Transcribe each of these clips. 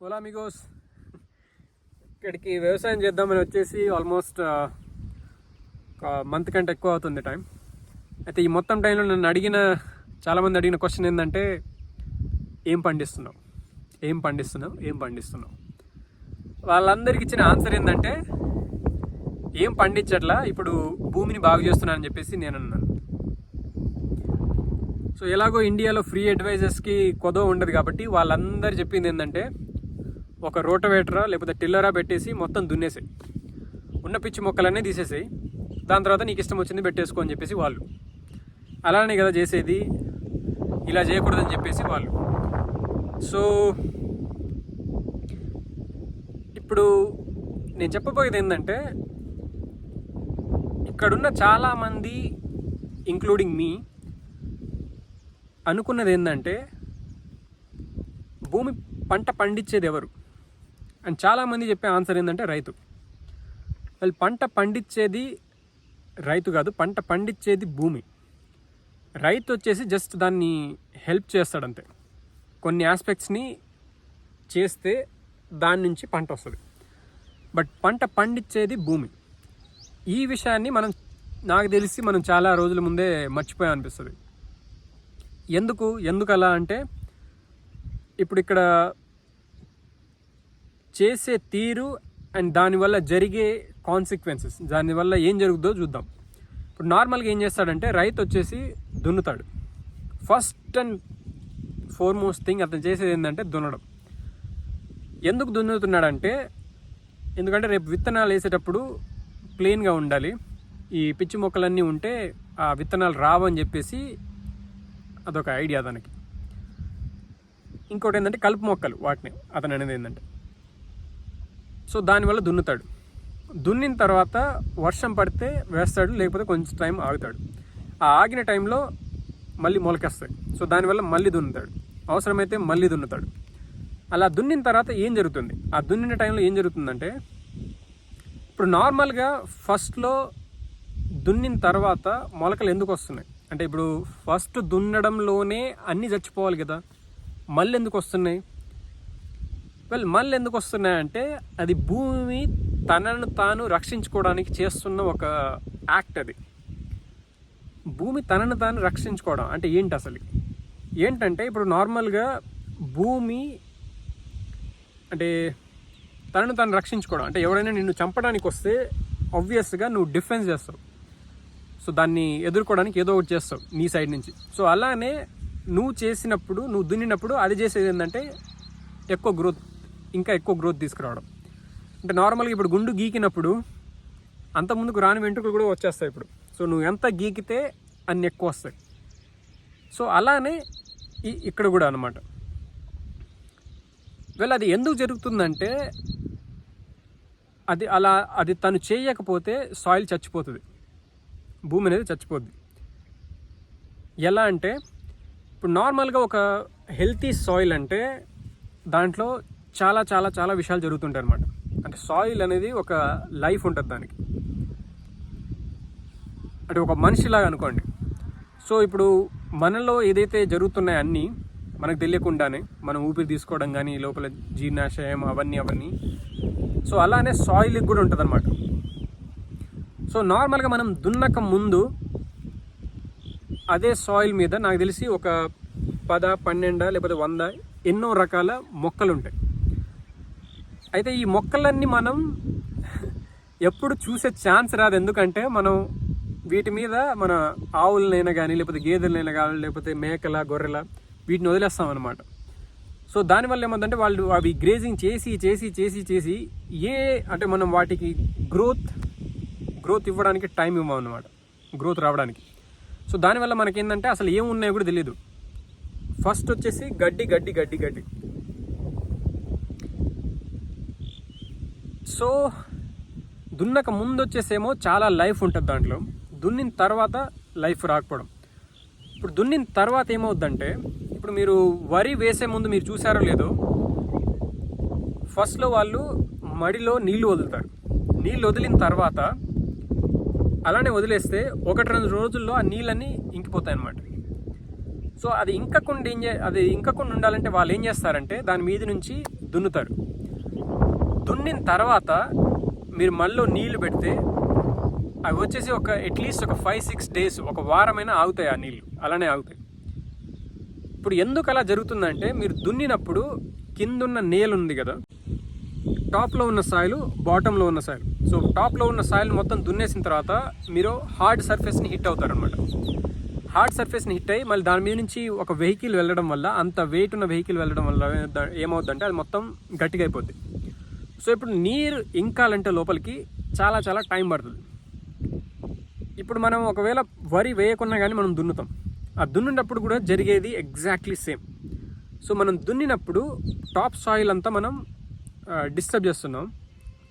ఓలా మిగోస్ ఇక్కడికి వ్యవసాయం చేద్దామని వచ్చేసి ఆల్మోస్ట్ uh, ఒక మంత్ కంటే ఎక్కువ అవుతుంది టైం అయితే ఈ మొత్తం టైంలో నన్ను అడిగిన చాలామంది అడిగిన క్వశ్చన్ ఏంటంటే ఏం పండిస్తున్నావు? ఏం పండిస్తున్నావు? ఏం పండిస్తున్నావు? వాళ్ళందరికి ఇచ్చిన ఆన్సర్ ఏంటంటే ఏం పండించట్లా? ఇప్పుడు భూమిని బాగు చేస్తున్నానని చెప్పేసి నేను అన్నాను సో ఎలాగో ఇండియాలో ఫ్రీ అడ్వైజర్స్కి కొదవ ఉండదు కాబట్టి వాళ్ళందరు చెప్పింది ఏంటంటే ఒక రోటవేటరా లేకపోతే టిల్లరా పెట్టేసి మొత్తం దున్నేసాయి. ఉన్న పిచ్చి మొక్కలన్నీ తీసేసాయి. దాని తర్వాత నీకు ఇష్టం వచ్చింది పెట్టేసుకో అని చెప్పేసి వాళ్ళు. అలానే కదా చేసేది. ఇలా చేయకూడదని చెప్పేసి వాళ్ళు. సో ఇప్పుడు నేను చెప్పబోయేది ఏంటంటే ఇక్కడున్న చాలామంది ఇంక్లూడింగ్ మీ అనుకున్నది ఏంటంటే భూమి పంట పండించేది ఎవరు? అండ్ చాలామంది చెప్పే ఆన్సర్ ఏంటంటే రైతు. వాళ్ళు పంట పండించేది రైతు కాదు పంట పండించేది భూమి. రైతు వచ్చేసి జస్ట్ దాన్ని హెల్ప్ చేస్తాడంతే. కొన్ని ఆస్పెక్ట్స్ని చేస్తే దాని నుంచి పంట వస్తుంది. బట్ పంట పండించేది భూమి. ఈ విషయాన్ని మనం నాకు తెలిసి మనం చాలా రోజుల ముందే మర్చిపోయా అనిపిస్తుంది. ఎందుకు? ఎందుకు అలా అంటే ఇప్పుడు ఇక్కడ చేసే తీరు అండ్ దానివల్ల జరిగే కాన్సిక్వెన్సెస్ దానివల్ల ఏం జరుగుతుందో చూద్దాం. ఇప్పుడు నార్మల్గా ఏం చేస్తాడంటే రైతు వచ్చేసి దున్నుతాడు. ఫస్ట్ అండ్ ఫోర్మోస్ట్ థింగ్ అతను చేసేది ఏంటంటే దున్నడం. ఎందుకు దున్నుతున్నాడంటే ఎందుకంటే రేపు విత్తనాలు వేసేటప్పుడు ప్లెయిన్గా ఉండాలి. ఈ పిచ్చి మొక్కలన్నీ ఉంటే ఆ విత్తనాలు రావని చెప్పేసి అదొక ఐడియా అతనికి ఇంకోటి ఏంటంటే కలుపు మొక్కలు వాటిని అతను అనేది ఏంటంటే. సో దానివల్ల దున్నుతాడు. దున్నిన తర్వాత వర్షం పడితే వేస్తాడు లేకపోతే కొంచెం టైం ఆగుతాడు. ఆ ఆగిన టైంలో మళ్ళీ మొలకేస్తాయి సో దానివల్ల మళ్ళీ దున్నుతాడు. అవసరమైతే మళ్ళీ దున్నుతాడు. అలా దున్నిన తర్వాత ఏం జరుగుతుంది? ఆ దున్నిన టైంలో ఏం జరుగుతుందంటే ఇప్పుడు నార్మల్గా ఫస్ట్లో దున్నిన తర్వాత మొలకలు ఎందుకు వస్తున్నాయి? అంటే ఇప్పుడు ఫస్ట్ దున్నడంలోనే అన్నీ చచ్చిపోవాలి కదా. మళ్ళీ ఎందుకు వస్తున్నాయి? వెల్ మళ్ళీ ఎందుకు వస్తున్నాయంటే అది భూమి తనను తాను రక్షించుకోవడానికి చేస్తున్న ఒక యాక్ట్ అది. భూమి తనను తాను రక్షించుకోవడం అంటే ఏంటి అసలు? ఏంటంటే ఇప్పుడు నార్మల్గా భూమి అంటే తనను తాను రక్షించుకోవడం అంటే ఎవరైనా నిన్ను చంపడానికి వస్తే ఆబ్వియస్గా నువ్వు డిఫెన్స్ చేస్తావు. సో దాన్ని ఎదుర్కోవడానికి ఏదో ఒకటి చేస్తావు నీ సైడ్ నుంచి. సో అలానే నువ్వు చేసినప్పుడు నువ్వు దున్నినప్పుడు అది చేసేది ఏంటంటే ఎక్కువ గ్రోత్ ఇంకా ఎక్కువ గ్రోత్ తీసుకురావడం. అంటే నార్మల్గా ఇప్పుడు గుండు గీకినప్పుడు అంత ముందుకు రాని వెంట్రుకలు కూడా వచ్చేస్తాయి ఇప్పుడు. సో నువ్వు ఎంత గీకితే అన్ని ఎక్కువ వస్తాయి. సో అలానే ఈ ఇక్కడ కూడా అనమాట వీళ్ళు అది ఎందుకు జరుగుతుందంటే అది అలా అది తను చేయకపోతే సాయిల్ చచ్చిపోతుంది. భూమి అనేది చచ్చిపోద్ది. ఎలా అంటే ఇప్పుడు నార్మల్గా ఒక హెల్తీ సాయిల్ అంటే దాంట్లో చాలా చాలా చాలా విషయాలు జరుగుతుంటాయి అనమాట అంటే సాయిల్ అనేది ఒక లైఫ్ ఉంటుంది దానికి. అంటే ఒక మనిషిలాగా అనుకోండి. సో ఇప్పుడు మనలో ఏదైతే జరుగుతున్నాయో అన్నీ మనకు తెలియకుండానే మనం ఊపిరి తీసుకోవడం కానీ లోపల జీర్ణాశయం అవన్నీ అవన్నీ. సో అలానే సాయిల్కి కూడా ఉంటుంది అనమాట సో నార్మల్గా మనం దున్నక ముందు అదే సాయిల్ మీద నాకు తెలిసి ఒక పద పన్నెండ లేకపోతే వంద ఎన్నో రకాల మొక్కలు ఉంటాయి. అయితే ఈ మొక్కలన్నీ మనం ఎప్పుడు చూసే ఛాన్స్ రాదు. ఎందుకంటే మనం వీటి మీద మన ఆవులనైనా కానీ లేకపోతే గేదెలనైనా కానీ లేకపోతే మేకల గొర్రెల వీటిని వదిలేస్తాం అనమాట సో దానివల్ల ఏమందంటే వాళ్ళు అవి గ్రేజింగ్ చేసి చేసి చేసి చేసి ఏ అంటే మనం వాటికి గ్రోత్ గ్రోత్ ఇవ్వడానికి టైం ఇవ్వం అనమాట గ్రోత్ రావడానికి. సో దానివల్ల మనకేంటంటే అసలు ఏమున్నాయో కూడా తెలియదు ఫస్ట్ వచ్చేసి గడ్డి గడ్డి గడ్డి గడ్డి. సో దున్నక ముందు వచ్చేసేమో చాలా లైఫ్ ఉంటుంది దాంట్లో. దున్నిన తర్వాత లైఫ్ రాకపోవడం. ఇప్పుడు దున్నిన తర్వాత ఏమవుద్దంటే ఇప్పుడు మీరు వరి వేసే ముందు మీరు చూసారో లేదో ఫస్ట్లో వాళ్ళు మడిలో నీళ్ళు వదులుతారు. నీళ్ళు వదిలిన తర్వాత అలానే వదిలేస్తే ఒకటి రెండు రోజుల్లో ఆ నీళ్ళన్నీ ఇంకిపోతాయి అన్నమాట సో అది ఇంకకుండా ఏం చే అది ఇంకకుండా ఉండాలంటే వాళ్ళు ఏం చేస్తారంటే దాని మీద నుంచి దున్నుతారు. దున్నిన తర్వాత మీరు మళ్ళీ నీళ్ళు పెడితే అవి వచ్చేసి ఒక అట్లీస్ట్ ఒక ఫైవ్ సిక్స్ డేస్ ఒక వారమైనా ఆగుతాయి ఆ నీళ్ళు అలానే ఆగుతాయి. ఇప్పుడు ఎందుకు అలా జరుగుతుందంటే మీరు దున్నినప్పుడు కిందున్న నేల ఉంది కదా టాప్లో ఉన్న సాయిల్ బాటంలో ఉన్న సాయిల్ సో టాప్లో ఉన్న సాయిల్ మొత్తం దున్నేసిన తర్వాత మీరు హార్డ్ సర్ఫేస్ని హిట్ అవుతారనమాట హార్డ్ సర్ఫేస్ని హిట్ అయ్యి మళ్ళీ దాని మీద నుంచి ఒక వెహికల్ వెళ్ళడం వల్ల అంత వెయిట్ ఉన్న వెహికల్ వెళ్ళడం వల్ల ఏమవుతుందంటే అది మొత్తం గట్టిగా అయిపోద్ది. సో ఇప్పుడు నీరు ఇంకాలంటే లోపలికి చాలా చాలా టైం పడుతుంది. ఇప్పుడు మనం ఒకవేళ వరి వేయకున్నా కానీ మనం దున్నుతాం. ఆ దున్నినప్పుడు కూడా జరిగేది ఎగ్జాక్ట్లీ సేమ్ సో మనం దున్నినప్పుడు టాప్ సాయిల్ అంతా మనం డిస్టర్బ్ చేస్తున్నాం.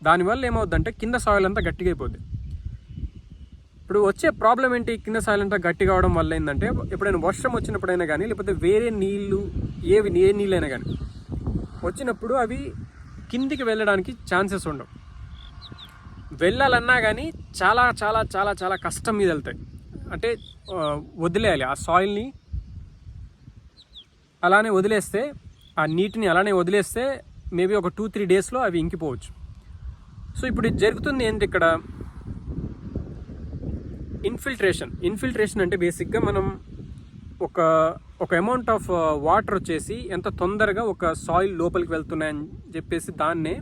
దానివల్ల ఏమవుద్దంటే కింద సాయిల్ అంతా గట్టిగా అయిపోద్ది. ఇప్పుడు వచ్చే ప్రాబ్లం ఏంటి? కింద సాయిల్ అంతా గట్టిగా అవడం వల్ల ఏంటంటే ఎప్పుడైనా వర్షం వచ్చినప్పుడైనా కానీ లేకపోతే వేరే నీళ్ళు ఏవి ఏ నీళ్ళైనా కానీ వచ్చినప్పుడు అవి కిందికి వెళ్ళడానికి ఛాన్సెస్ ఉండవు. వెళ్ళాలన్నా కానీ చాలా చాలా చాలా చాలా కష్టం మీద వెళ్తాయి. అంటే వదిలేయాలి. ఆ సాయిల్ని అలానే వదిలేస్తే ఆ నీటిని అలానే వదిలేస్తే మేబీ ఒక టూ త్రీ డేస్లో అవి ఇంకిపోవచ్చు. సో ఇప్పుడు జరుగుతుంది ఏంటి ఇక్కడ? ఇన్ఫిల్ట్రేషన్ ఇన్ఫిల్ట్రేషన్ అంటే బేసిక్గా మనం ఒక ఒక అమౌంట్ ఆఫ్ వాటర్ వచ్చేసి ఎంత తొందరగా ఒక సాయిల్ లోపలికి వెళ్తున్నాయని చెప్పేసి దాన్నే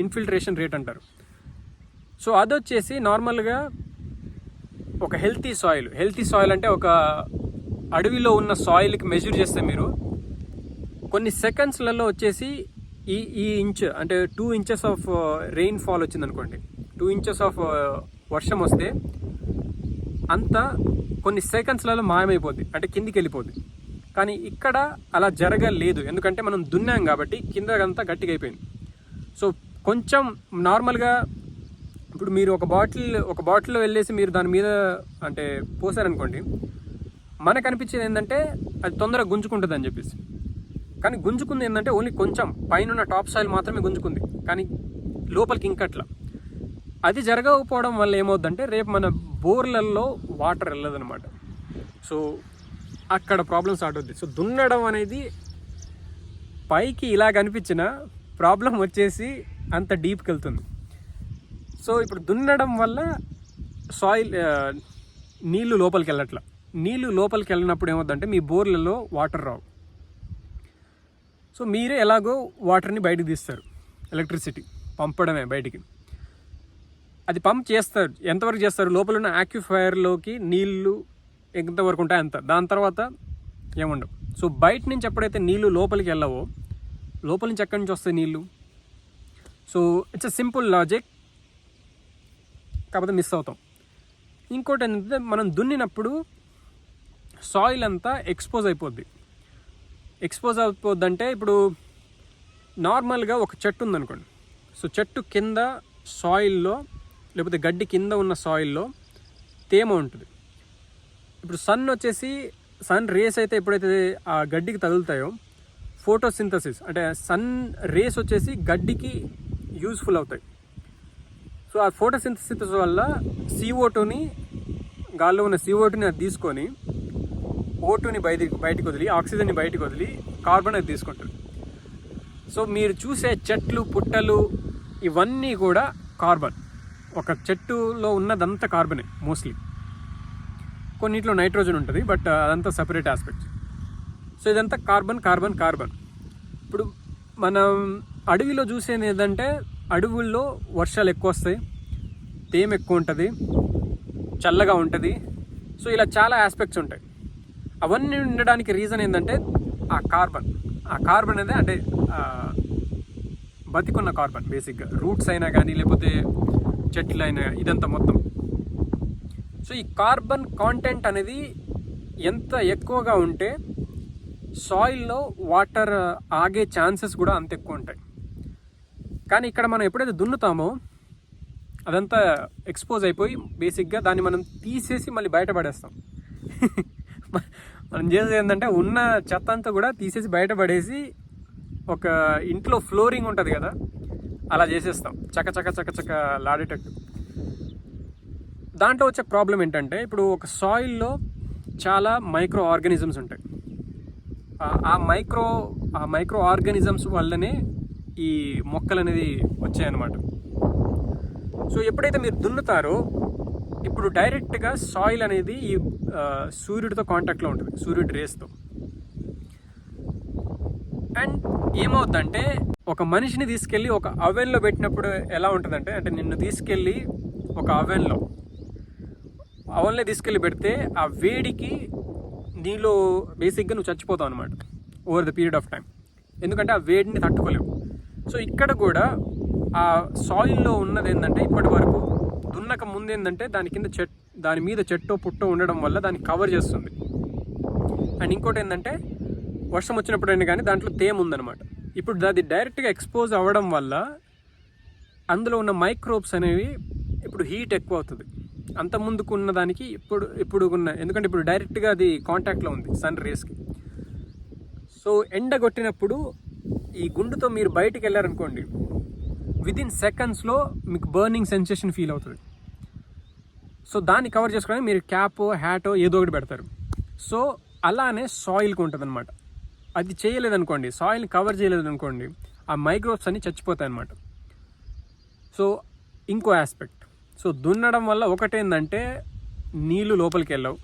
ఇన్ఫిల్ట్రేషన్ రేట్ అంటారు. సో అది వచ్చేసి నార్మల్గా ఒక హెల్తీ సాయిల్ హెల్తీ సాయిల్ అంటే ఒక అడవిలో ఉన్న సాయిల్కి మెజర్ చేస్తే మీరు కొన్ని సెకండ్స్లలో వచ్చేసి ఈ ఈ ఇంచ్ అంటే two inches of rainfall వచ్చిందనుకోండి. టూ ఇంచెస్ ఆఫ్ వర్షం వస్తే అంతా కొన్ని సెకండ్స్లలో మాయమైపోద్ది. అంటే కిందికి వెళ్ళిపోద్ది కానీ ఇక్కడ అలా జరగలేదు. ఎందుకంటే మనం దున్నాం కాబట్టి కింద అంతా గట్టిగా అయిపోయింది సో కొంచెం నార్మల్గా ఇప్పుడు మీరు ఒక బాటిల్ ఒక బాటిల్లో వెళ్ళేసి మీరు దాని మీద అంటే పోసారనుకోండి మనకు అనిపించేది ఏంటంటే అది తొందరగా గుంజుకుంటుంది అని చెప్పేసి. కానీ గుంజుకుంది ఏంటంటే ఓన్లీ కొంచెం. పైన టాప్ సాయిల్ మాత్రమే గుంజుకుంది. కానీ లోపలికి ఇంకట్లా. అది జరగకపోవడం వల్ల ఏమవుద్దంటే రేపు మన బోర్లలో వాటర్ వెళ్ళదనమాట సో అక్కడ ప్రాబ్లం స్టార్ట్ అవుద్ది. సో దున్నడం అనేది పైకి ఇలా కనిపించిన ప్రాబ్లం వచ్చేసి అంత డీప్కి వెళ్తుంది సో ఇప్పుడు దున్నడం వల్ల సాయిల్ నీళ్ళు నీళ్ళు లోపలికి వెళ్ళట్ల. నీళ్ళు లోపలికి వెళ్ళినప్పుడు ఏమవుతుందంటే మీ బోర్లలో వాటర్ రావు. సో మీరే ఎలాగో వాటర్ని బయటకు తీస్తారు. ఎలక్ట్రిసిటీ పంపడమే బయటికి. అది పంప్ చేస్తారు. ఎంతవరకు చేస్తారు? లోపల ఉన్న యాక్యుఫైర్లోకి నీళ్ళు ఎంతవరకు ఉంటాయి అంత. దాని తర్వాత ఏముండవు. సో బయట నుంచి ఎప్పుడైతే నీళ్ళు లోపలికి వెళ్ళవో లోపల నుంచి ఎక్కడి నుంచి వస్తాయి నీళ్ళు? So it's a simple logic కాకపోతే మిస్ అవుతాం. ఇంకోటి ఏంటంటే మనం దున్నినప్పుడు సాయిల్ అంతా ఎక్స్పోజ్ అయిపోద్ది. ఎక్స్పోజ్ అయిపోద్ది అంటే ఇప్పుడు నార్మల్గా ఒక చెట్టు ఉందనుకోండి. సో చెట్టు కింద సాయిల్లో లేకపోతే గడ్డి కింద ఉన్న సాయిల్లో తేమ ఉంటుంది. ఇప్పుడు సన్ వచ్చేసి సన్ రేస్ అయితే ఎప్పుడైతే ఆ గడ్డికి తగులుతాయో ఫోటోసింథసిస్ అంటే సన్ రేస్ వచ్చేసి గడ్డికి యూస్ఫుల్ అవుతాయి. సో ఆ ఫోటోసింథసిస్ వల్ల CO2 టూని గాల్లో ఉన్న CO2 టూని అది తీసుకొని ఓటుని బయటికి బయటికి వదిలి ఆక్సిజన్ని బయటికి వదిలి కార్బన్ అది తీసుకుంటుంది. సో మీరు చూసే చెట్లు పుట్టలు ఇవన్నీ కూడా కార్బన్ ఒక చెట్టులో ఉన్నదంతా కార్బనే మోస్ట్లీ. కొన్నిట్లో నైట్రోజన్ ఉంటుంది బట్ అదంతా సపరేట్ ఆస్పెక్ట్ సో ఇదంతా కార్బన్ కార్బన్ కార్బన్. ఇప్పుడు మనం అడవిలో చూసేది ఏంటంటే అడవుల్లో వర్షాలు ఎక్కువ వస్తాయి తేమ ఎక్కువ ఉంటుంది చల్లగా ఉంటుంది. సో ఇలా చాలా ఆస్పెక్ట్స్ ఉంటాయి. అవన్నీ ఉండడానికి రీజన్ ఏంటంటే ఆ కార్బన్. ఆ కార్బన్ అనేది అంటే బతికున్న కార్బన్ బేసిక్గా. రూట్స్ అయినా కానీ లేకపోతే చెట్లైన ఇదంతా మొత్తం. సో ఈ కార్బన్ కాంటెంట్ అనేది ఎంత ఎక్కువగా ఉంటే సాయిల్లో వాటర్ ఆగే ఛాన్సెస్ కూడా అంత ఎక్కువ ఉంటాయి. కానీ ఇక్కడ మనం ఎప్పుడైతే దున్నుతామో అదంతా ఎక్స్పోజ్ అయిపోయి బేసిక్గా దాన్ని మనం తీసేసి మళ్ళీ బయటపడేస్తాం మనం చేసేది ఏంటంటే ఉన్న చెత్త అంతా కూడా తీసేసి బయటపడేసి ఒక ఇంట్లో ఫ్లోరింగ్ ఉంటుంది కదా అలా చేసేస్తాం. చక చక చక చక లాడేటట్టు. దాంట్లో వచ్చే ప్రాబ్లం ఏంటంటే ఇప్పుడు ఒక సాయిల్లో చాలా మైక్రో ఆర్గానిజమ్స్ ఉంటాయి. ఆ- మైక్రో ఆ మైక్రో ఆర్గానిజమ్స్ వల్లనే ఈ మొక్కలు అనేది వచ్చాయన్నమాట. సో ఎప్పుడైతే మీరు దున్నుతారో ఇప్పుడు డైరెక్ట్గా సాయిల్ అనేది ఈ సూర్యుడితో కాంటాక్ట్లో ఉంటుంది. సూర్యుడి రేస్తో అండ్ ఏమవుద్దంటే ఒక మనిషిని తీసుకెళ్ళి ఒక అవెన్లో పెట్టినప్పుడు ఎలా ఉంటుందంటే అంటే నిన్ను తీసుకెళ్ళి ఒక అవెన్లో అవెన్లో తీసుకెళ్ళి పెడితే ఆ వేడికి నీలో బేసిక్గా నువ్వు చచ్చిపోతావు అనమాట over the period of time ఎందుకంటే ఆ వేడిని తట్టుకోలేవు. సో ఇక్కడ కూడా ఆ సాయిల్లో ఉన్నది ఏంటంటే ఇప్పటి వరకు దున్నక ముందు ఏంటంటే దాని కింద చెట్ దాని మీద చెట్టో పుట్టో ఉండడం వల్ల దాన్ని కవర్ చేస్తుంది. అండ్ ఇంకోటి ఏంటంటే వర్షం వచ్చినప్పుడైనా కానీ దాంట్లో తేమ ఉందన్నమాట. ఇప్పుడు అది డైరెక్ట్గా ఎక్స్పోజ్ అవ్వడం వల్ల అందులో ఉన్న మైక్రోబ్స్ అనేవి ఇప్పుడు హీట్ ఎక్కువ అవుతుంది అంత ముందుకు ఉన్న దానికి ఇప్పుడు ఇప్పుడు ఉన్న ఎందుకంటే ఇప్పుడు డైరెక్ట్గా అది కాంటాక్ట్లో ఉంది సన్ రేస్కి. సో ఎండ కొట్టినప్పుడు ఈ గుండుతో మీరు బయటికి వెళ్ళారనుకోండి విదిన్ సెకండ్స్లో మీకు బర్నింగ్ సెన్సేషన్ ఫీల్ అవుతుంది. సో దాన్ని కవర్ చేసుకోవడానికి మీరు క్యాప్ హ్యాటో ఏదో ఒకటి పెడతారు. సో అలానే సాయిల్కి ఉంటుంది అనమాట అది చేయలేదనుకోండి సాయిల్ని కవర్ చేయలేదనుకోండి ఆ మైక్రోబ్స్ అన్ని చచ్చిపోతాయి అనమాట సో ఇంకో ఆస్పెక్ట్ సో దున్నడం వల్ల ఒకటేందంటే నీళ్ళు లోపలికి వెళ్ళవు.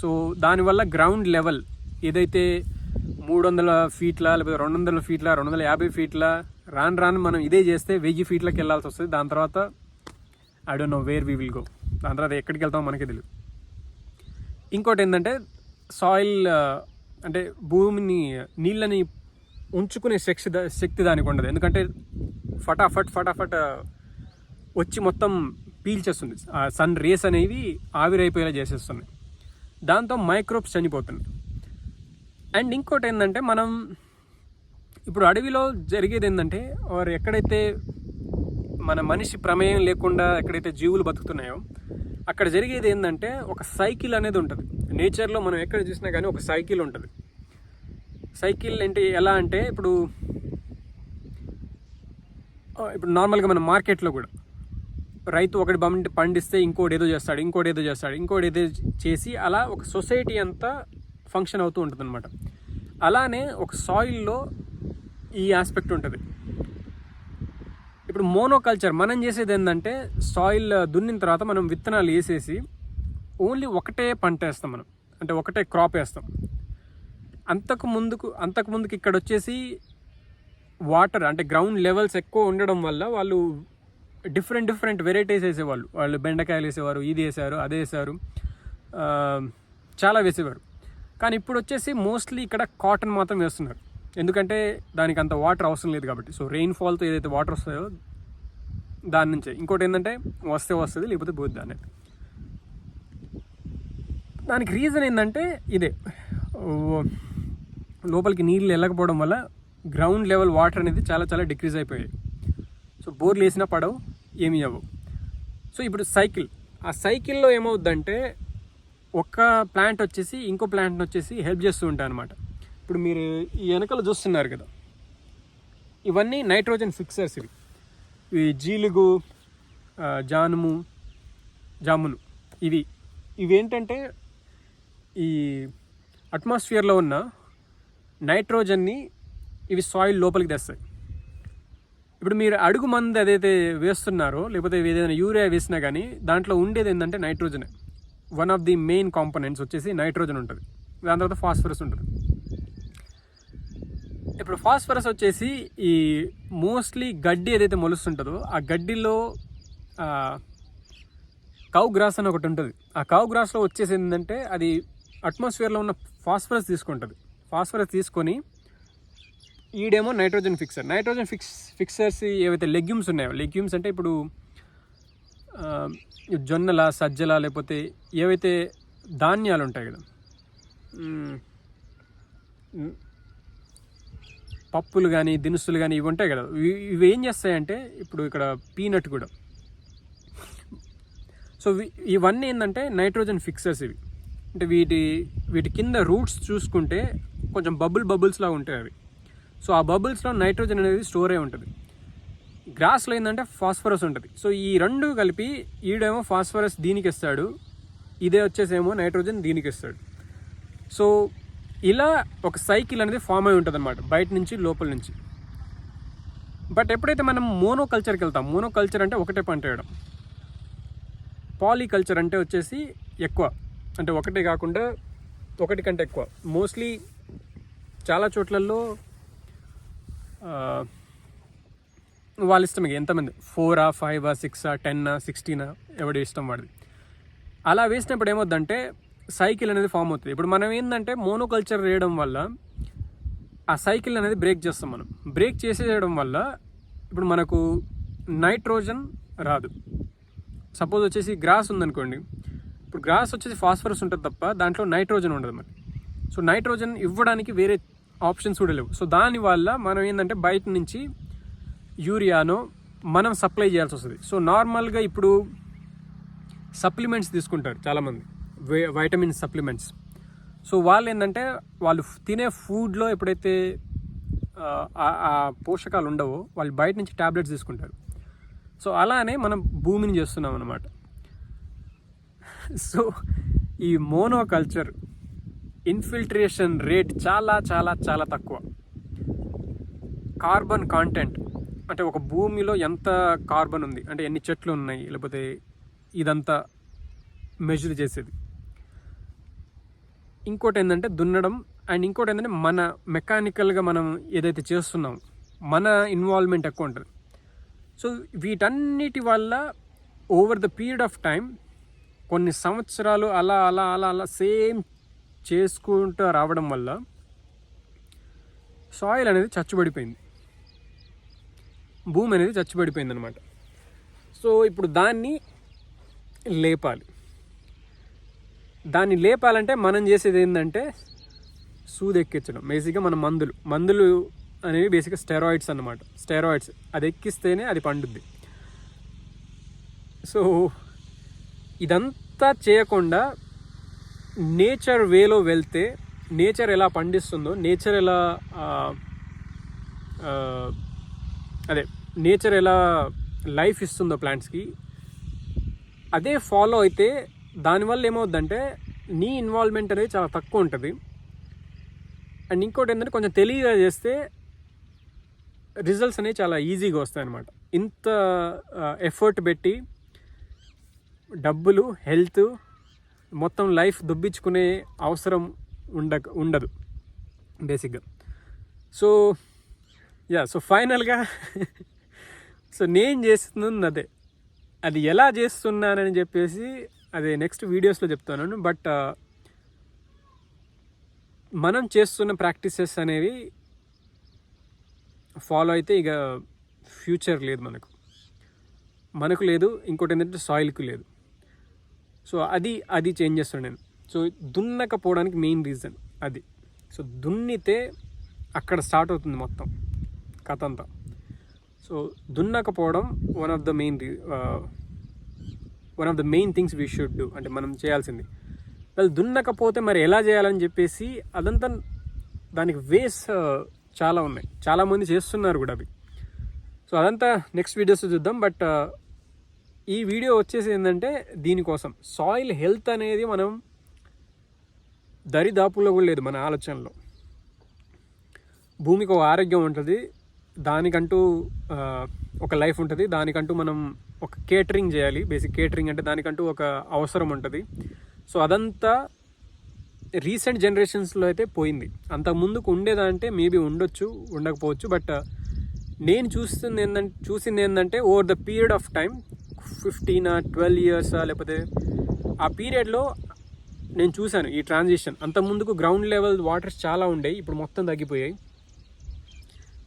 సో దానివల్ల గ్రౌండ్ లెవెల్ ఏదైతే మూడు వందల ఫీట్ల లేకపోతే రెండు వందల ఫీట్ల రెండు వందల యాభై ఫీట్ల రాను రాను మనం ఇదే చేస్తే వెయ్యి ఫీట్లకి వెళ్ళాల్సి వస్తుంది. దాని తర్వాత I don't know where we will go దాని తర్వాత ఎక్కడికి వెళ్తామో మనకే తెలియదు ఇంకోటి ఏంటంటే సాయిల్ అంటే భూమిని నీళ్ళని ఉంచుకునే శక్తి దా- శక్తి దానికి ఉండదు. ఎందుకంటే ఫటాఫట్ ఫటాఫట్ వచ్చి మొత్తం పీల్చేస్తుంది. ఆ సన్ రేస్ అనేవి ఆవిరైపోయేలా చేసేస్తుంది. దాంతో మైక్రోబ్స్ చనిపోతున్నాయి. అండ్ ఇంకోటి ఏంటంటే మనం ఇప్పుడు అడవిలో జరిగేది ఏంటంటే వారు ఎక్కడైతే మన మనిషి ప్రమేయం లేకుండా ఎక్కడైతే జీవులు బతుకుతున్నాయో అక్కడ జరిగేది ఏంటంటే ఒక సైకిల్ అనేది ఉంటుంది. నేచర్లో మనం ఎక్కడ చూసినా కానీ ఒక సైకిల్ ఉంటుంది. సైకిల్ అంటే ఎలా అంటే ఇప్పుడు ఇప్పుడు నార్మల్గా మన మార్కెట్లో కూడా రైతు ఒకటి పండి పండిస్తే ఇంకోటి ఏదో చేస్తాడు ఇంకోటి ఏదో చేస్తాడు ఇంకోటి ఏదో చేసి అలా ఒక సొసైటీ అంతా ఫంక్షన్ అవుతూ ఉంటుంది అనమాట అలానే ఒక సాయిల్లో ఈ ఆస్పెక్ట్ ఉంటుంది. ఇప్పుడు మోనోకల్చర్ మనం చేసేది ఏంటంటే సాయిల్ దున్నిన తర్వాత మనం విత్తనాలు వేసేసి ఓన్లీ ఒకటే పంట వేస్తాం మనం. అంటే ఒకటే క్రాప్ వేస్తాం. అంతకు ముందుకు అంతకు ముందుకు ఇక్కడ వచ్చేసి వాటర్ అంటే గ్రౌండ్ లెవెల్స్ ఎక్కువ ఉండడం వల్ల వాళ్ళు డిఫరెంట్ డిఫరెంట్ వెరైటీస్ వేసేవాళ్ళు. వాళ్ళు బెండకాయలు వేసేవారు ఇది వేసారు అదే వేసారు చాలా వేసేవారు. కానీ ఇప్పుడు వచ్చేసి మోస్ట్లీ ఇక్కడ కాటన్ మాత్రం వేస్తున్నారు. ఎందుకంటే దానికి అంత వాటర్ అవసరం లేదు కాబట్టి. సో రెయిన్ ఫాల్తో ఏదైతే వాటర్ వస్తాయో దాని నుంచే. ఇంకోటి ఏంటంటే వస్తే వస్తుంది లేకపోతే పోద్ది దాన్ని దానికి రీజన్ ఏంటంటే ఇదే. లోపలికి నీళ్ళు వెళ్ళకపోవడం వల్ల గ్రౌండ్ లెవెల్ వాటర్ అనేది చాలా చాలా డిక్రీజ్ అయిపోయాయి. సో బోర్లు వేసినా పడవు ఏమీ అవ్వవు. సో ఇప్పుడు సైకిల్ ఆ సైకిల్లో ఏమవుద్దంటే ఒక ప్లాంట్ వచ్చేసి ఇంకో ప్లాంట్ని వచ్చేసి హెల్ప్ చేస్తూ ఉంటాయి అనమాట ఇప్పుడు మీరు ఈ వెనకాల చూస్తున్నారు కదా. ఇవన్నీ నైట్రోజన్ ఫిక్సర్స్ ఇవి. ఈ జీలుగు జానుము జామును ఇవి. ఇవి ఏంటంటే ఈ అట్మాస్ఫియర్లో ఉన్న నైట్రోజన్ని ఇవి సాయిల్ లోపలికి తెస్తాయి. ఇప్పుడు మీరు అడుగు మంది ఏదైతే వేస్తున్నారో లేకపోతే ఏదైనా యూరియా వేసినా కానీ దాంట్లో ఉండేది ఏంటంటే నైట్రోజనే. One of the main components వచ్చేసి నైట్రోజన్ ఉంటుంది. దాని తర్వాత ఫాస్ఫరస్ ఉంటుంది. ఇప్పుడు ఫాస్ఫరస్ వచ్చేసి ఈ మోస్ట్లీ గడ్డి ఏదైతే మొలుస్తుంటుందో ఆ గడ్డిలో కౌ గ్రాస్ అని ఒకటి ఉంటుంది. ఆ కౌ గ్రాస్లో వచ్చేసి ఏంటంటే అది అట్మాస్ఫియర్లో ఉన్న ఫాస్ఫరస్ తీసుకుంటుంది. ఫాస్ఫరస్ తీసుకొని ఈడేమో nitrogen fixer. Nitrogen fix fixers ఏవైతే లెగ్యూమ్స్ ఉన్నాయో లెగ్యూమ్స్ అంటే ఇప్పుడు జొన్నల సజ్జల లేకపోతే ఏవైతే ధాన్యాలు ఉంటాయి కదా పప్పులు కానీ దినుసులు కానీ ఇవి ఉంటాయి కదా. ఇవి ఇవి ఏం చేస్తాయంటే ఇప్పుడు ఇక్కడ పీనట్ కూడా. సో ఇవన్నీ ఏంటంటే నైట్రోజన్ ఫిక్సర్స్ ఇవి. అంటే వీటి వీటి కింద రూట్స్ చూసుకుంటే కొంచెం బబుల్ బబుల్స్ లాగా ఉంటాయి అవి. సో ఆ బబుల్స్లో నైట్రోజన్ అనేది స్టోర్ అయి ఉంటుంది. గ్రాస్లో ఏంటంటే ఫాస్ఫరస్ ఉంటుంది. సో ఈ రెండు కలిపి ఈడేమో ఫాస్ఫరస్ దీనికి ఇస్తాడు ఇదే వచ్చేసేమో నైట్రోజన్ దీనికి ఇస్తాడు సో ఇలా ఒక సైకిల్ అనేది ఫామ్ అయి ఉంటుంది అనమాట బయట నుంచి లోపల నుంచి. బట్ ఎప్పుడైతే మనం మోనో కల్చర్కి వెళ్తాం మోనో కల్చర్ అంటే ఒకటే పంట వేయడం పాలీకల్చర్ అంటే వచ్చేసి ఎక్కువ అంటే ఒకటే కాకుండా ఒకటి కంటే ఎక్కువ. మోస్ట్లీ చాలా చోట్లలో వాళ్ళ ఇష్టం ఇక ఎంతమంది? ఫోరా ఫైవా సిక్సా టెన్నా సిక్స్టీనా ఎవడి ఇష్టం వాడిది? అలా వేసినప్పుడు ఏమొద్దంటే సైకిల్ అనేది ఫామ్ అవుతుంది. ఇప్పుడు మనం ఏంటంటే మోనోకల్చర్ వేయడం వల్ల ఆ సైకిల్ అనేది బ్రేక్ చేస్తాం మనం. బ్రేక్ చేసేయడం వల్ల ఇప్పుడు మనకు నైట్రోజన్ రాదు. సపోజ్ వచ్చేసి గ్రాస్ ఉందనుకోండి. ఇప్పుడు గ్రాస్ వచ్చేసి ఫాస్ఫరస్ ఉంటుంది తప్ప దాంట్లో నైట్రోజన్ ఉండదు మరి. సో నైట్రోజన్ ఇవ్వడానికి వేరే ఆప్షన్స్ కూడా లేవు. సో దానివల్ల మనం ఏంటంటే బయట నుంచి యూరియానో మనం సప్లై చేయాల్సి వస్తుంది. సో నార్మల్గా ఇప్పుడు సప్లిమెంట్స్ తీసుకుంటారు చాలామంది. Vitamin supplements. సో వాళ్ళు ఏంటంటే వాళ్ళు తినే ఫుడ్లో ఎప్పుడైతే ఆ, పోషకాలు ఉండవో వాళ్ళు బయట నుంచి ట్యాబ్లెట్స్ తీసుకుంటారు. సో అలానే మనం భూమిని చేస్తున్నాం అనమాట సో ఈ మోనోకల్చర్ ఇన్ఫిల్ట్రేషన్ రేట్ చాలా చాలా చాలా తక్కువ. కార్బన్ కాంటెంట్ అంటే ఒక భూమిలో ఎంత కార్బన్ ఉంది అంటే ఎన్ని చెట్లు ఉన్నాయి లేకపోతే ఇదంతా మెజర్ చేసేది. ఇంకోటి ఏంటంటే దున్నడం అండ్ ఇంకోటి ఏంటంటే మన మెకానికల్గా మనం ఏదైతే చేస్తున్నాం మన ఇన్వాల్వ్మెంట్ ఎక్కువ ఉంటుంది సో వీటన్నిటి వల్ల over the period of time కొన్ని సంవత్సరాలు అలా అలా అలా అలా సేమ్ చేసుకుంటూ రావడం వల్ల సాయిల్ అనేది చచ్చుబడిపోయింది. భూమి అనేది చచ్చుబడిపోయింది అనమాట సో ఇప్పుడు దాన్ని లేపాలి. దాన్ని లేపాలంటే మనం చేసేది ఏంటంటే సూది ఎక్కించడం బేసిక్గా మన మందులు. మందులు అనేవి బేసిక్గా స్టెరాయిడ్స్ అన్నమాట. స్టెరాయిడ్స్ అది ఎక్కిస్తేనే అది పండుద్ది. సో ఇదంతా చేయకుండా నేచర్ వేలో వెళ్తే నేచర్ ఎలా పండిస్తుందో నేచర్ ఎలా అదే నేచర్ ఎలా లైఫ్ ఇస్తుందో ప్లాంట్స్కి అదే ఫాలో అయితే దానివల్ల ఏమవుద్దంటే నీ ఇన్వాల్వ్మెంట్ అనేది చాలా తక్కువ ఉంటుంది. అండ్ ఇంకోటి ఏంటంటే కొంచెం తెలియగా చేస్తే రిజల్ట్స్ అనేవి చాలా ఈజీగా వస్తాయి అన్నమాట ఇంత ఎఫర్ట్ పెట్టి డబ్బులు హెల్త్ మొత్తం లైఫ్ దుబ్బించుకునే అవసరం ఉండ ఉండదు బేసిక్గా సో యా సో ఫైనల్గా సో నేను చేస్తుంది అదే. అది ఎలా చేస్తున్నానని చెప్పేసి అదే నెక్స్ట్ వీడియోస్లో చెప్తాను. బట్ uh, మనం చేస్తున్న ప్రాక్టీసెస్ అనేవి ఫాలో అయితే ఇక ఫ్యూచర్ లేదు మనకు. మనకు లేదు ఇంకోటి ఏంటంటే సాయిల్కి లేదు. సో అది అది చేంజ్ చేస్తాను నేను. సో దున్నకపోవడానికి మెయిన్ రీజన్ అది. సో దున్నితే అక్కడ స్టార్ట్ అవుతుంది మొత్తం కథ అంతా. So దున్నకపోవడం one of the main one of the main things we should do అంటే మనం చేయాల్సింది. వాళ్ళు దున్నకపోతే మరి ఎలా చేయాలని చెప్పేసి అదంతా దానికి వేస్ uh, చాలా ఉన్నాయి. చాలామంది చేస్తున్నారు కూడా అవి. సో అదంతా నెక్స్ట్ వీడియోస్ చూద్దాం. బట్ uh, ఈ వీడియో వచ్చేసి ఏంటంటే దీనికోసం. సాయిల్ హెల్త్ అనేది మనం దరిదాపుల్లో కూడా లేదు మన ఆలోచనలో. భూమికి ఒక ఆరోగ్యం ఉంటుంది దానికంటూ uh, ఒక లైఫ్ ఉంటుంది దానికంటూ మనం ఒక కేటరింగ్ చేయాలి. బేసిక్ కేటరింగ్ అంటే దానికంటూ ఒక అవసరం ఉంటుంది. సో అదంతా రీసెంట్ జనరేషన్స్లో అయితే పోయింది. అంత ముందుకు ఉండేదంటే మేబీ ఉండొచ్చు ఉండకపోవచ్చు బట్ నేను చూస్తుంది ఏంటంటే చూసింది ఏంటంటే over the period of time fifteen twelve years లేకపోతే ఆ పీరియడ్లో నేను చూశాను ఈ ట్రాన్సిషన్. అంత ముందుకు గ్రౌండ్ లెవెల్ వాటర్స్ చాలా ఉండేవి ఇప్పుడు మొత్తం తగ్గిపోయాయి.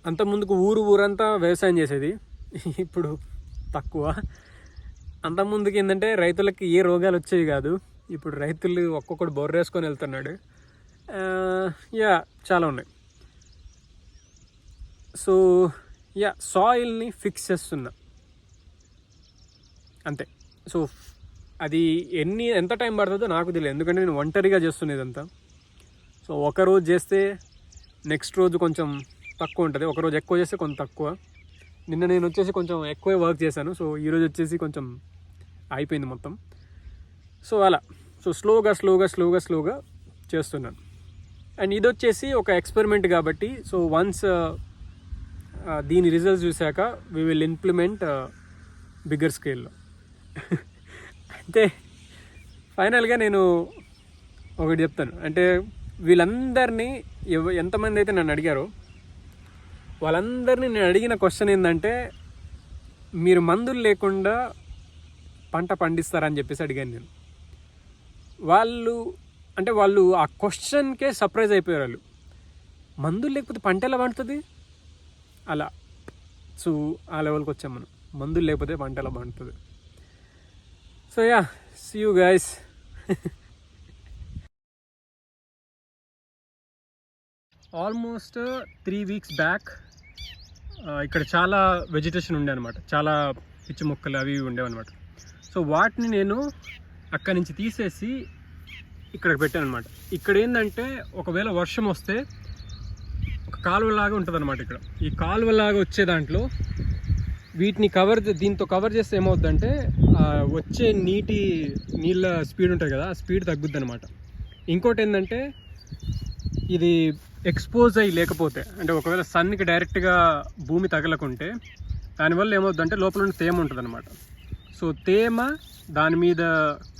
అంత ముందుకు ఊరు ఊరంతా వ్యవసాయం చేసేది. ఇప్పుడు తక్కువ. అంతకుముందుకి ఏంటంటే రైతులకి ఏ రోగాలు వచ్చేవి కాదు. ఇప్పుడు రైతులు ఒక్కొక్కడు బొర్రేసుకొని వెళ్తున్నాడు. యా చాలా ఉన్నాయి. సో యా సాయిల్ని ఫిక్స్ చేస్తున్నా. అంతే. సో అది ఎన్ని ఎంత టైం పడుతుందో నాకు తెలియదు. ఎందుకంటే నేను ఒంటరిగా చేస్తున్నా ఇదంతా సో ఒక రోజు చేస్తే నెక్స్ట్ రోజు కొంచెం తక్కువ ఉంటుంది. ఒక రోజు ఎక్కువ చేస్తే కొంచెం తక్కువ. నిన్న నేను వచ్చేసి కొంచెం ఎక్కువే వర్క్ చేశాను. సో ఈరోజు వచ్చేసి కొంచెం అయిపోయింది మొత్తం. సో అలా. సో స్లోగా స్లోగా స్లోగా స్లోగా చేస్తున్నాను. అండ్ ఇది వచ్చేసి ఒక ఎక్స్పెరిమెంట్ కాబట్టి సో వన్స్ uh, uh, దీని రిజల్ట్స్ చూశాక వీ విల్ ఇంప్లిమెంట్ బిగ్గర్ స్కేల్లో అంటే ఫైనల్గా నేను ఒకటి చెప్తాను. అంటే వీళ్ళందరినీ ఎవ ఎంతమంది అయితే నన్ను అడిగారో వాళ్ళందరినీ నేను అడిగిన క్వశ్చన్ ఏంటంటే మీరు మందులు లేకుండా పంట పండిస్తారని చెప్పేసి అడిగాను నేను. వాళ్ళు అంటే వాళ్ళు ఆ క్వశ్చన్కే సర్ప్రైజ్ అయిపోయారు వాళ్ళు. మందులు లేకపోతే పంట ఎలా పండుతుంది? అలా. సో ఆ లెవెల్కి వచ్చాం మనం. మందులు లేకపోతే పంట ఎలా పండుతుంది? So ya see you guys almost three weeks back ఇక్కడ చాలా వెజిటేషన్ ఉండే అనమాట చాలా పిచ్చి మొక్కలు అవి ఇవి ఉండేవన్నమాట సో వాటిని నేను అక్కడి నుంచి తీసేసి ఇక్కడ పెట్టాను అనమాట ఇక్కడ ఏంటంటే ఒకవేళ వర్షం వస్తే ఒక కాలువలాగా ఉంటుంది అనమాట ఇక్కడ. ఈ కాలువలాగా వచ్చే దాంట్లో వీటిని కవర్ దీంతో కవర్ చేస్తే ఏమవుతుందంటే వచ్చే నీటి నీళ్ళ స్పీడ్ ఉంటుంది కదా ఆ స్పీడ్ తగ్గుద్ది అనమాట ఇంకోటి ఏంటంటే ఇది ఎక్స్పోజ్ అయ్యి లేకపోతే అంటే ఒకవేళ సన్కి డైరెక్ట్గా భూమి తగలకుంటే దానివల్ల ఏమవుద్దంటే లోపల ఉన్న తేమ ఉంటుంది అనమాట సో తేమ దాని మీద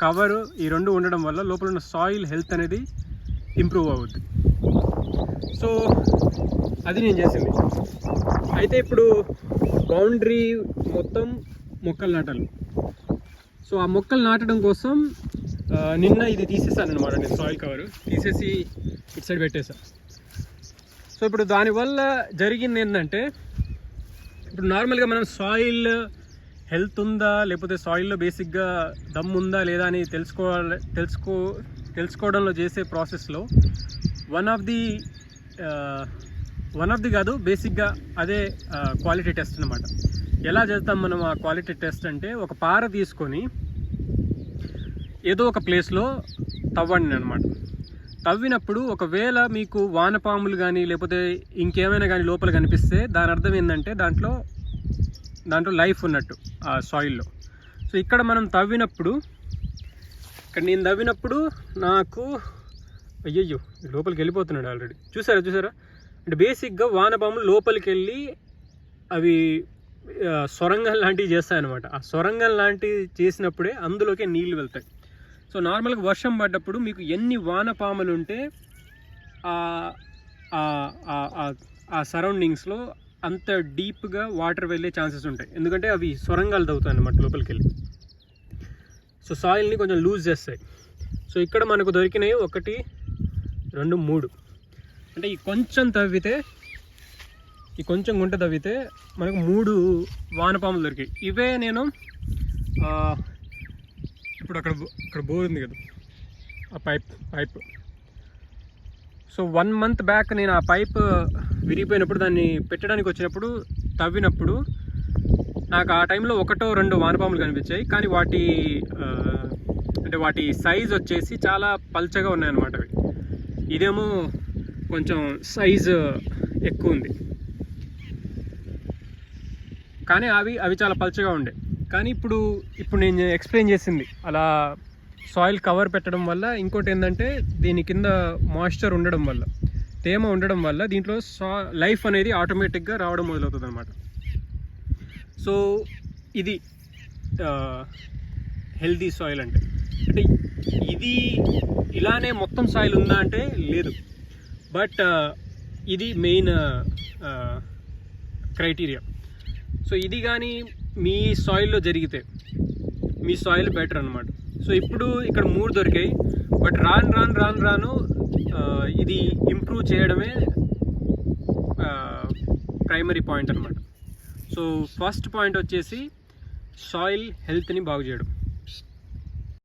కవరు ఈ రెండు ఉండడం వల్ల లోపల ఉన్న సాయిల్ హెల్త్ అనేది ఇంప్రూవ్ అవుద్ది. సో అది నేను చేసింది. అయితే ఇప్పుడు బౌండరీ మొత్తం మొక్కలు నాటాలి. సో ఆ మొక్కలు నాటడం కోసం నిన్న ఇది తీసేసాను అనమాట నేను సాయిల్ కవర్ తీసేసి ఇటు సైడ్ పెట్టేశాను సో ఇప్పుడు దానివల్ల జరిగింది ఏంటంటే ఇప్పుడు నార్మల్గా మనం సాయిల్ హెల్త్ ఉందా లేకపోతే సాయిల్లో బేసిక్గా దమ్ ఉందా లేదా అని తెలుసుకోవాలి తెలుసుకో తెలుసుకోవడంలో చేసే ప్రాసెస్లో one of the one of the కాదు బేసిక్గా అదే క్వాలిటీ టెస్ట్ అనమాట ఎలా చేస్తాం మనం ఆ క్వాలిటీ టెస్ట్ అంటే ఒక పార తీసుకొని ఏదో ఒక ప్లేస్లో తవ్వండి అనమాట తవ్వినప్పుడు ఒకవేళ మీకు వానపాములు కానీ లేకపోతే ఇంకేమైనా కానీ లోపల కనిపిస్తే దాని అర్థం ఏంటంటే దాంట్లో దాంట్లో లైఫ్ ఉన్నట్టు ఆ సాయిల్లో. సో ఇక్కడ మనం తవ్వినప్పుడు ఇక్కడ నేను తవ్వినప్పుడు నాకు అయ్యయ్యో లోపలికి వెళ్ళిపోతున్నాడు ఆల్రెడీ. చూసారా చూసారా? అంటే బేసిక్గా వానపాములు లోపలికి వెళ్ళి అవి సొరంగం లాంటివి చేస్తాయన్నమాట. ఆ సొరంగం లాంటివి చేసినప్పుడే అందులోకే నీళ్ళు వెళ్తాయి. సో నార్మల్గా వర్షం పడ్డప్పుడు మీకు ఎన్ని వానపాములు ఉంటే ఆ- ఆ- సరౌండింగ్స్లో అంత డీప్గా వాటర్ వెళ్ళే ఛాన్సెస్ ఉంటాయి. ఎందుకంటే అవి సొరంగాలు తవ్వుతాయి అన్నమాట లోపలికి వెళ్ళి సో సాయిల్ని కొంచెం లూజ్ చేస్తాయి. సో ఇక్కడ మనకు దొరికినవి ఒకటి రెండు మూడు. అంటే ఈ కొంచెం తవ్వితే ఈ కొంచెం గుంట తవ్వితే మనకు మూడు వానపాములు దొరికాయి. ఇవే నేను ఇప్పుడు అక్కడ బో- అక్కడ బోర్ ఉంది కదా. ఆ pipe pipe. So one month back నేను ఆ పైప్ విరిగిపోయినప్పుడు దాన్ని పెట్టడానికి వచ్చినప్పుడు తవ్వినప్పుడు నాకు ఆ టైంలో ఒకటో రెండు వానపాములు కనిపించాయి. కానీ వాటి అంటే వాటి సైజ్ వచ్చేసి చాలా పల్చగా ఉన్నాయన్నమాట అవి. ఇదేమో కొంచెం సైజ్ ఎక్కువ ఉంది. కానీ అవి అవి చాలా పల్చగా ఉండే. కానీ ఇప్పుడు ఇప్పుడు నేను ఎక్స్ప్లెయిన్ చేసింది. అలా సాయిల్ కవర్ పెట్టడం వల్ల ఇంకోటి ఏంటంటే దీని కింద మాయిశ్చర్ ఉండడం వల్ల తేమ ఉండడం వల్ల దీంట్లో సా లైఫ్ అనేది ఆటోమేటిక్గా రావడం మొదలవుతుంది అనమాట సో ఇది హెల్దీ సాయిల్ అంటే. అంటే ఇది ఇలానే మొత్తం సాయిల్ ఉందా అంటే లేదు. బట్ ఇది మెయిన్ క్రైటీరియా సో ఇది కానీ మీ సాయిల్లో జరిగితే మీ సాయిల్ బెటర్ అనమాట సో ఇప్పుడు ఇక్కడ మూడు దొరికాయి. బట్ రాను రాను రాను రాను ఇది ఇంప్రూవ్ చేయడమే ప్రైమరీ పాయింట్ అనమాట సో ఫస్ట్ పాయింట్ వచ్చేసి సాయిల్ హెల్త్ని బాగు చేయడం.